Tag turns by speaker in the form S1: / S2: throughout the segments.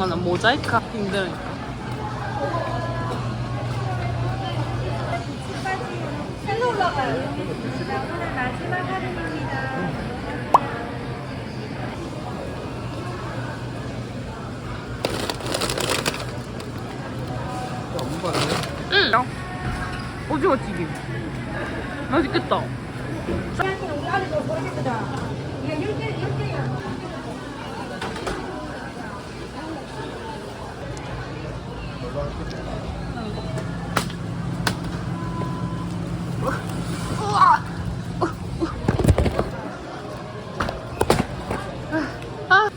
S1: 거는 모자이크 힘들으니까.
S2: 일로 올라가요. 자, 오늘 마지막 할인입니다.
S1: 응. 오징어 튀김. 맛있겠다.
S2: 우리 아들도 모르겠거든. 이게 10개, 10개야.
S1: 우와. 아.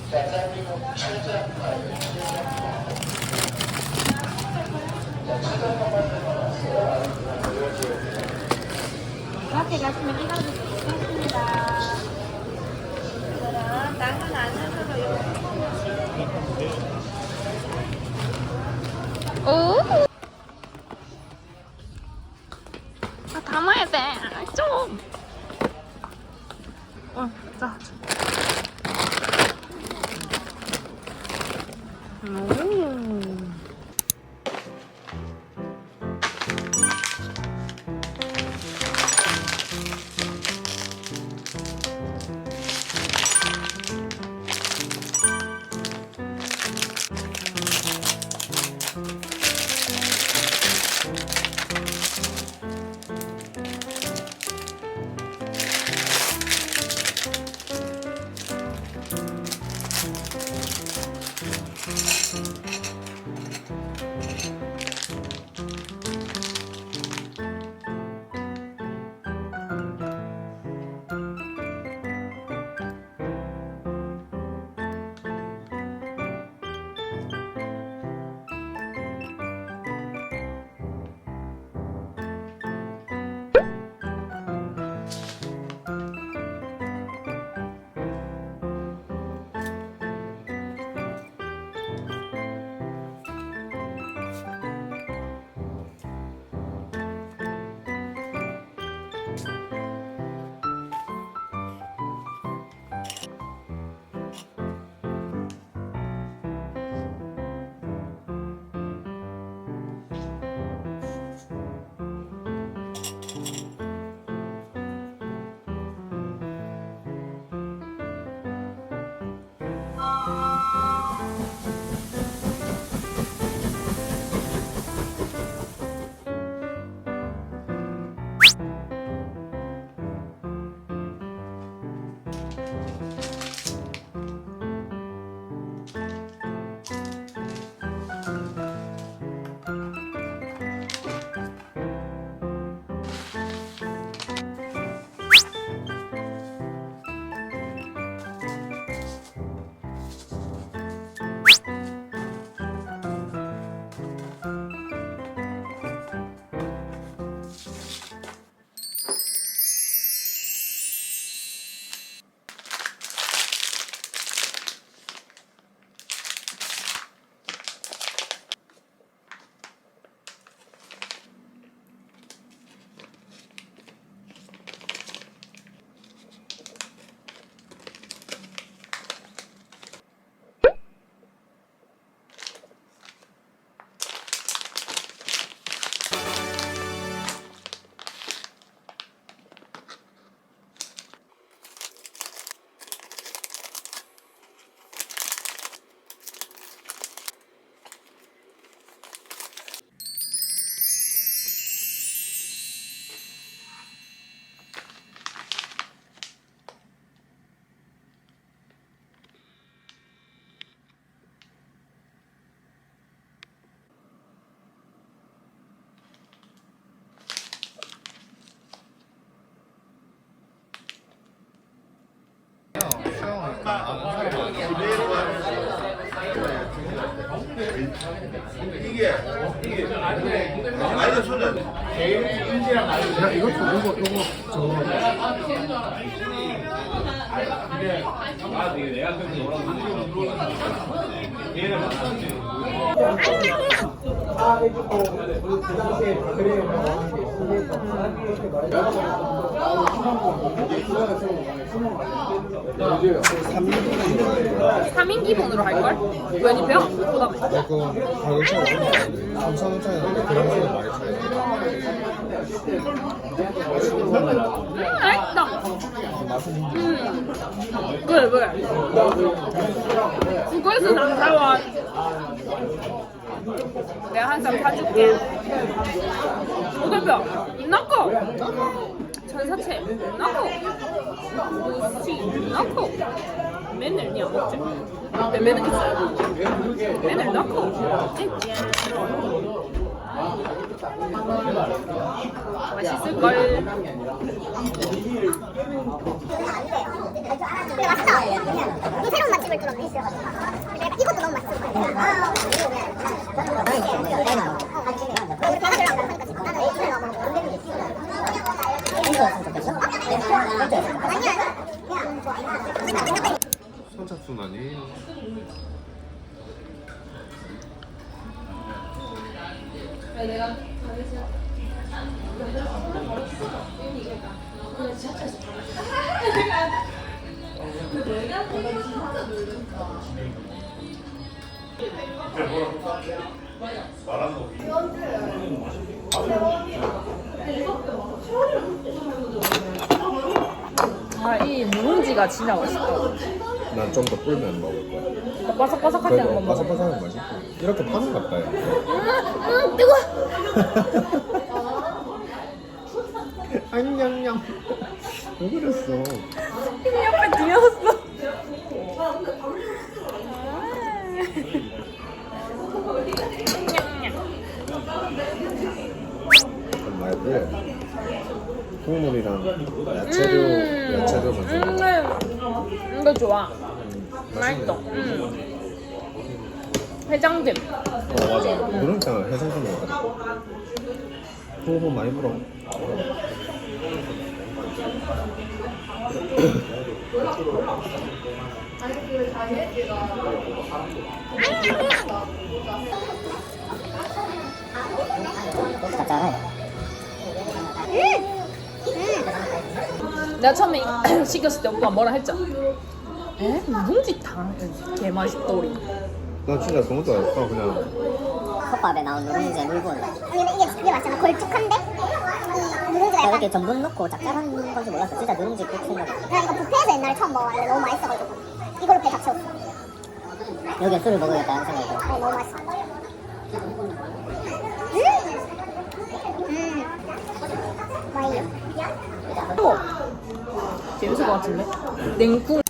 S3: 이게 이게. 아이들 손은
S2: 야 이것도 이거 이거 저거
S4: 삼인 기본으로 할걸? 왠지 배가 안 고프다며
S2: 이거 가격 차이 3천 원 차이 나는데 그런 식으로 많이 차이
S4: 음 맛있다. 음. 그래 그래 그거에서 난 사와. 내가 한쌈 사줄게. 오대뼈 넣고 전사채 넣고 무치 넣고 맨날 니안 먹지? 내 맨날 있어요 맨날 넣고 맛있을걸
S5: 근데. 또 새로운 맛집을. 근데 이것도 너무. 아, 우
S4: 아이 누룽지가 진짜 맛있다.
S2: 난 좀 더 불면 먹을 거야.
S4: 바삭바삭할 때는
S2: 그래도
S4: 못 먹어
S2: 바삭바삭한 맛있고. 이렇게 파는 것 같다 야.
S4: 음 뜨거워
S2: 안녕냥 왜 그랬어?
S4: 약간 귀여웠어
S2: 말고 국물이랑 야채류 야채류 먼저 먹어
S4: 음, 이거 좋아.
S2: 음,
S4: 맛있어. 음. 해장됨
S2: 어 맞아. 누룽탕 해산물 먹었다 호호 많이 불어
S4: 내가 처음에 시켰을 때 오빠 뭐라 했죠? 에? 누룽지탕 개 맛있더리
S2: 나 진짜 그런 것도 알았어 그냥
S6: 컵밥에 나온 누룽지의 물분
S5: 왜냐면 이게 이게 맞잖아. 걸쭉한데 이 누룽지가
S6: 이렇게
S5: 약간.
S6: 전분 넣고 짭짤한 건지 몰랐어 진짜 누룽지 국 생각
S5: 나 이거 뷔페에서 옛날에 처음 먹어봤는데 너무 맛있어가지고 이걸로 배 다 채웠어.
S6: 여기에 술을 먹어야겠다 하는 생각이 들어
S5: 어, 너무 맛있어. 음. 음. 와이요.
S4: 또 재밌을 것 같은데? 냉국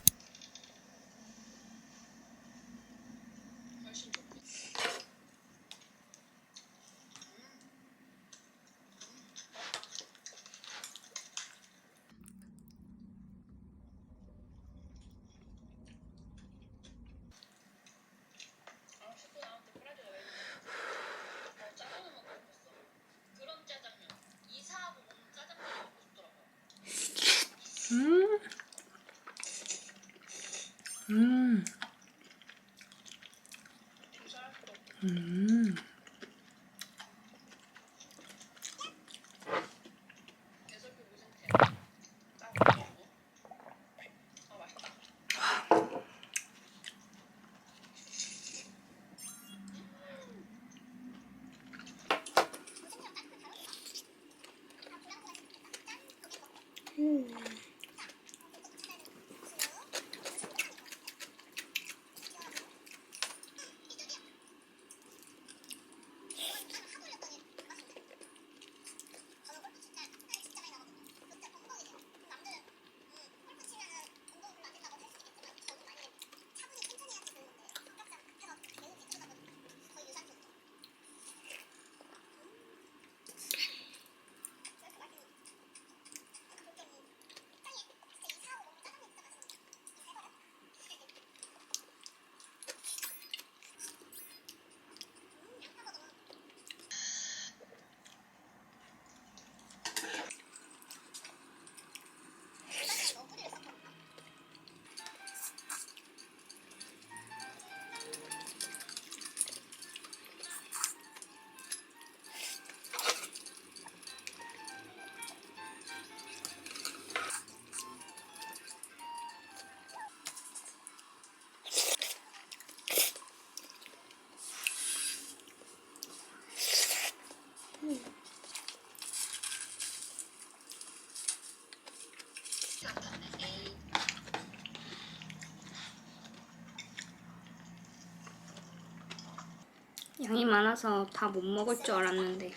S1: 양이 많아서 다 못 먹을 줄 알았는데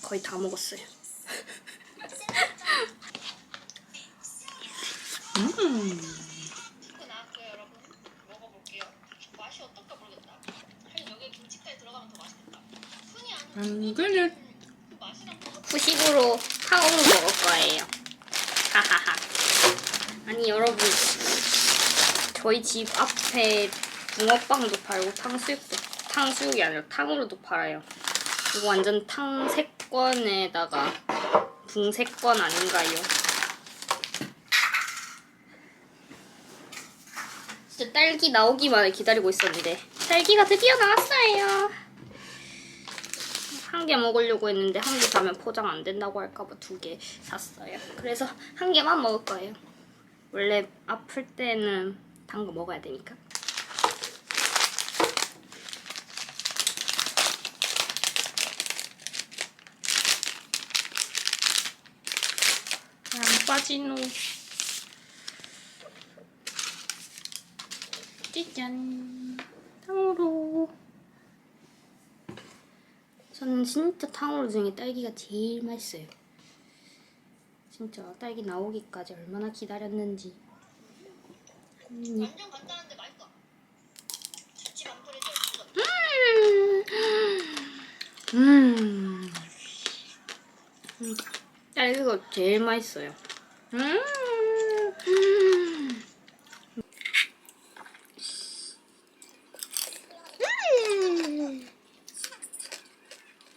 S1: 거의 다 먹었어요. 음. 음, 그릇. 후식으로 탕후루 먹을 거예요. 하하하. 아니 여러분, 저희 집 앞에 붕어빵도 팔고 탕수육도 탕수육이 아니라 탕후루도 팔아요. 이거 완전 탕세권에다가 붕세권 아닌가요? 진짜 딸기 나오기만을 기다리고 있었는데 딸기가 드디어 나왔어요. 한 개 먹으려고 했는데 한 개 사면 포장 안 된다고 할까봐 두 개 샀어요. 그래서 한 개만 먹을 거예요. 원래 아플 때는 단 거 먹어야 되니까. 안 빠지노. 찌짠. 탕후루. 저는 진짜 탕후루 중에 딸기가 제일 맛있어요. 진짜 딸기 나오기까지 얼마나 기다렸는지. 음.
S5: 완전 간단한데 맛있어.
S1: 음. 음. 딸기가 제일 맛있어요. 음.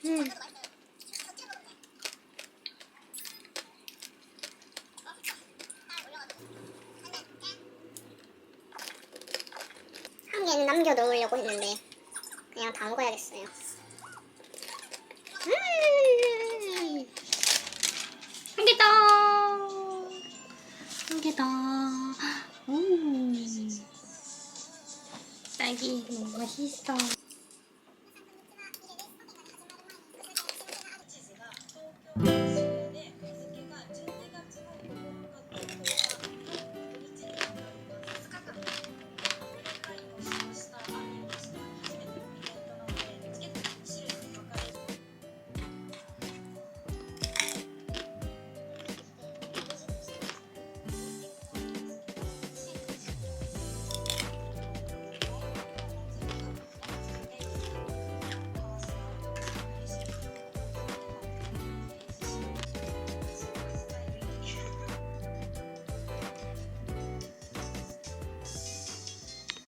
S1: 음.
S5: 한 개는 남겨 놓으려고 했는데 그냥 다 먹어야겠어요. 음.
S1: 한 개다. 한 개다. 오. 딸기 너무 맛있어.